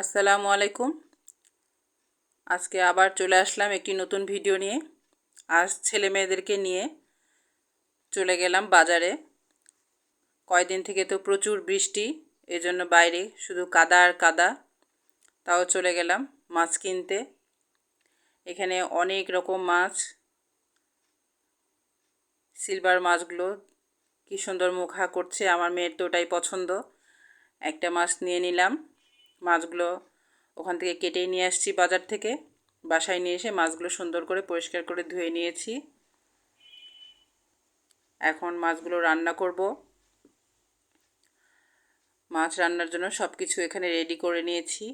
আসসালামু আলাইকুম। আজকে আবার চলে আসলাম একটি নতুন ভিডিও নিয়ে। আজ ছেলে মেয়েদেরকে নিয়ে চলে গেলাম বাজারে। কয়দিন থেকে তো প্রচুর বৃষ্টি, এজন্য বাইরে শুধু কাদা আর কাদা, তাও চলে গেলাম মাছ কিনতে। এখানে অনেক রকম মাছ, সিলভার মাছগুলো কি সুন্দর মুখা করছে, আমার মেয়ের তো ওটাই পছন্দ। একটা মাছ নিয়ে নিলাম। মাছগুলো ওখান থেকে কেটে নিয়ে আসছি বাজার থেকে। বাসায় নিয়ে এসে মাছগুলো সুন্দর করে পরিষ্কার করে ধুয়ে নিয়েছি। এখন মাছগুলো রান্না করব। মাছ রান্নার জন্য সব কিছু এখানে রেডি করে নিয়েছি।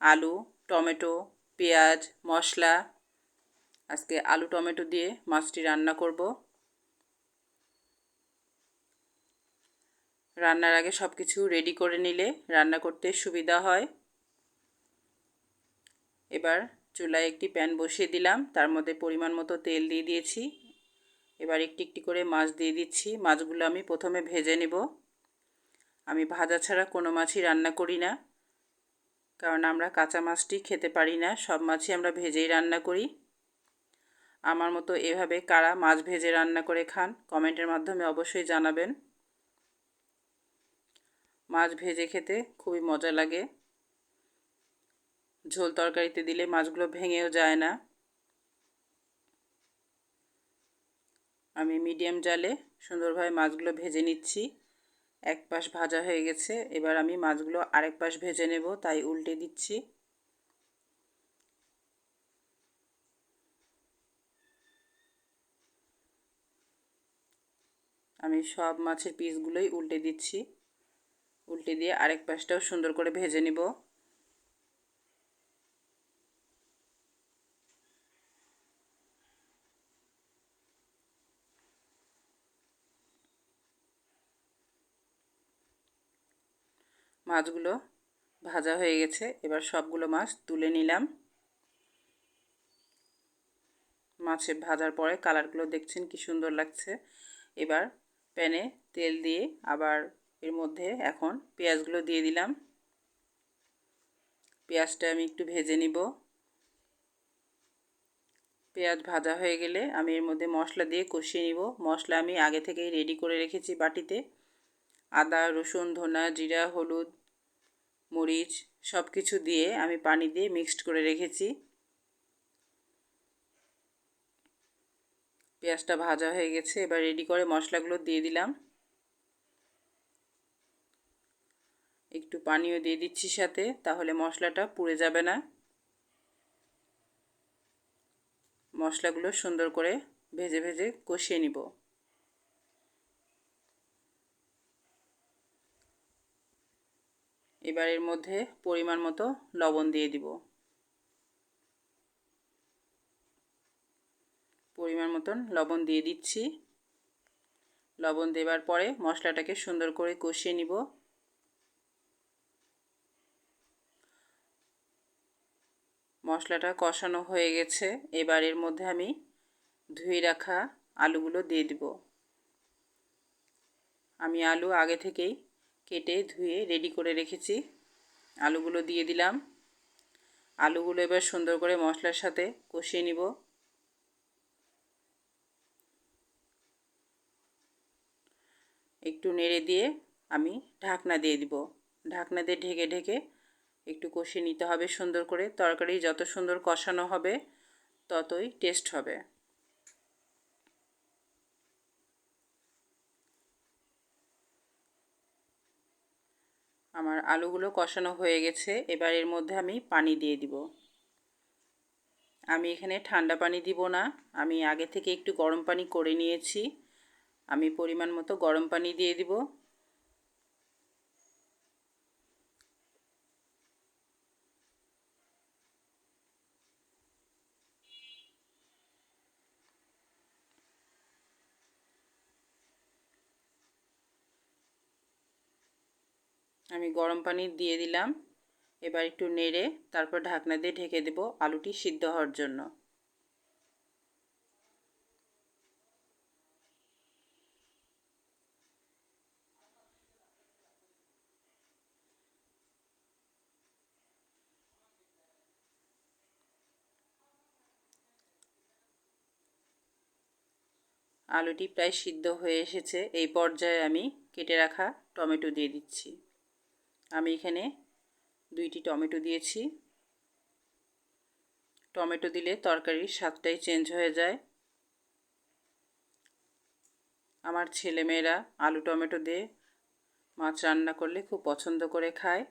আলু, টমেটো, পেঁয়াজ, মশলা। আজকে আলু, টমেটো দিয়ে মাছটি রান্না করব। রান্নার আগে সব কিছু রেডি করে নিলে রান্না করতে সুবিধা হয়। এবার চুলায় একটি প্যান বসিয়ে দিলাম, তার মধ্যে পরিমাণ মতো তেল দিয়ে দিয়েছি। এবার একটি একটি করে মাছ দিয়ে দিচ্ছি, মাছগুলো আমি প্রথমে ভেজে নেব। আমি ভাজা ছাড়া কোনো মাছই রান্না করি না, কারণ আমরা কাঁচা মাছটি খেতে পারি না, সব মাছই আমরা ভেজেই রান্না করি। আমার মতো এভাবে কারা মাছ ভেজে রান্না করে খান কমেন্টের মাধ্যমে অবশ্যই জানাবেন। মাছ ভেজে খেতে খুবই মজা লাগে। ঝোল তরকারিতে দিলে মাছগুলো ভেঙেও যায় না। আমি মিডিয়াম জালে সুন্দরভাবে মাছগুলো ভেজে নিচ্ছি। এক পাশ ভাজা হয়ে গেছে, এবার আমি মাছগুলো আরেক পাশ ভেজে নেব, তাই উল্টে দিচ্ছি। আমি সব মাছের পিসগুলোই উল্টে দিচ্ছি। উল্টে দিয়ে আরেক পাশটাও সুন্দর করে ভেজে নিব। মাছগুলো ভাজা হয়ে গেছে, এবার সবগুলো মাছ তুলে নিলাম। মাছে ভাজার পরে কালারগুলো দেখছেন কি সুন্দর লাগছে। এবার প্যানে তেল দিয়ে আবার এর মধ্যে এখন পেঁয়াজগুলো দিয়ে দিলাম। পেঁয়াজটা আমি একটু ভেজে নিব। পেঁয়াজ ভাজা হয়ে গেলে আমি এর মধ্যে মশলা দিয়ে কষিয়ে নিব। মশলা আমি আগে থেকেই রেডি করে রেখেছি বাটিতে। আদা, রসুন, ধনা, জিরা, হলুদ, মরিচ সব কিছু দিয়ে আমি পানি দিয়ে মিক্সড করে রেখেছি। পেঁয়াজটা ভাজা হয়ে গেছে। এবার রেডি করে মশলাগুলো দিয়ে দিলাম। একটু পানিও দিয়ে দিচ্ছি সাথে, তাহলে মশলাটা পুড়ে যাবে না। মশলাগুলো সুন্দর করে ভেজে ভেজে কষিয়ে নিব। এবার এর মধ্যে পরিমাণ মতো লবণ দিয়ে দিব। পরিমাণ মতন লবণ দিয়ে দিচ্ছি। লবণ দেবার পরে মশলাটাকে সুন্দর করে কষিয়ে নিব। মশলাটা কষানো হয়ে গেছে। এবার এর মধ্যে আমি ধুয়ে রাখা আলুগুলো দিয়ে দিব। আমি আলু আগে থেকেই কেটে ধুয়ে রেডি করে রেখেছি। আলুগুলো দিয়ে দিলাম। আলুগুলো এবার সুন্দর করে মশলার সাথে কষিয়ে নিব। একটু নেড়ে দিয়ে আমি ঢাকনা দিয়ে দিব। ঢাকনা দিয়ে ঢেকে ঢেকে একটু কষিয়ে নিতে হবে সুন্দর করে। তরকারি যত সুন্দর কষানো হবে, ততই টেস্ট হবে। আমার আলুগুলো কষানো হয়ে গেছে, এবার এর মধ্যে আমি পানি দিয়ে দিব। আমি এখানে ঠান্ডা পানি দিব না, আমি আগে থেকে একটু গরম পানি করে নিয়েছি। আমি পরিমাণ মতো গরম পানি দিয়ে দিব। আমি গরম পানি দিয়ে দিলাম। এবার একটু নেড়ে তারপর ঢাকনা দিয়ে ঢেকে দেব আলুটি সিদ্ধ হওয়ার জন্য। আলুটি প্রায় সিদ্ধ হয়ে এসেছে। এই পর্যায়ে আমি কেটে রাখা টমেটো দিয়ে দিচ্ছি। আমি এখানে দুইটি টমেটো দিয়েছি। টমেটো দিলে তরকারির স্বাদটাই চেঞ্জ হয়ে যায়। আমার ছেলেমেয়েরা আলু টমেটো দিয়ে মাছ রান্না করলে খুব পছন্দ করে খায়।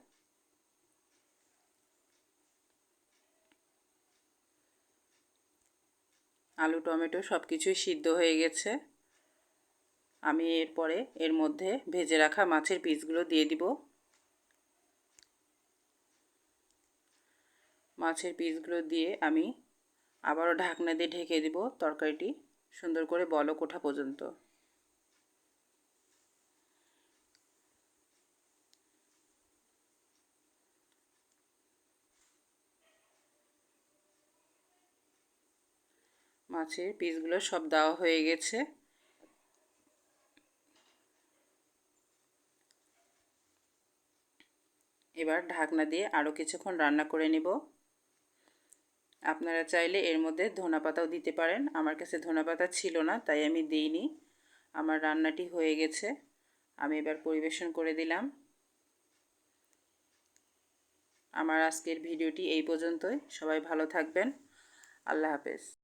আলু টমেটো সব কিছুই সিদ্ধ হয়ে গেছে। আমি এরপরে এর মধ্যে ভেজে রাখা মাছের পিসগুলো দিয়ে দিব। মাছের পিসগুলো দিয়ে আমি আবারও ঢাকনা দিয়ে ঢেকে দিব তরকারিটি সুন্দর করে বলক ওঠা পর্যন্ত। মাছের পিসগুলো সব দেওয়া হয়ে গেছে। এবার ঢাকনা দিয়ে আরও কিছুক্ষণ রান্না করে নেব। আপনারা চাইলে এর মধ্যে ধনা পাতাও দিতে পারেন। আমার কাছে ধনা পাতা ছিল না, তাই আমি দিইনি। আমার রান্নাটি হয়ে গেছে। আমি এবার পরিবেশন করে দিলাম। আমার আজকের ভিডিওটি এই পর্যন্তই। সবাই ভালো থাকবেন। আল্লাহ হাফেজ।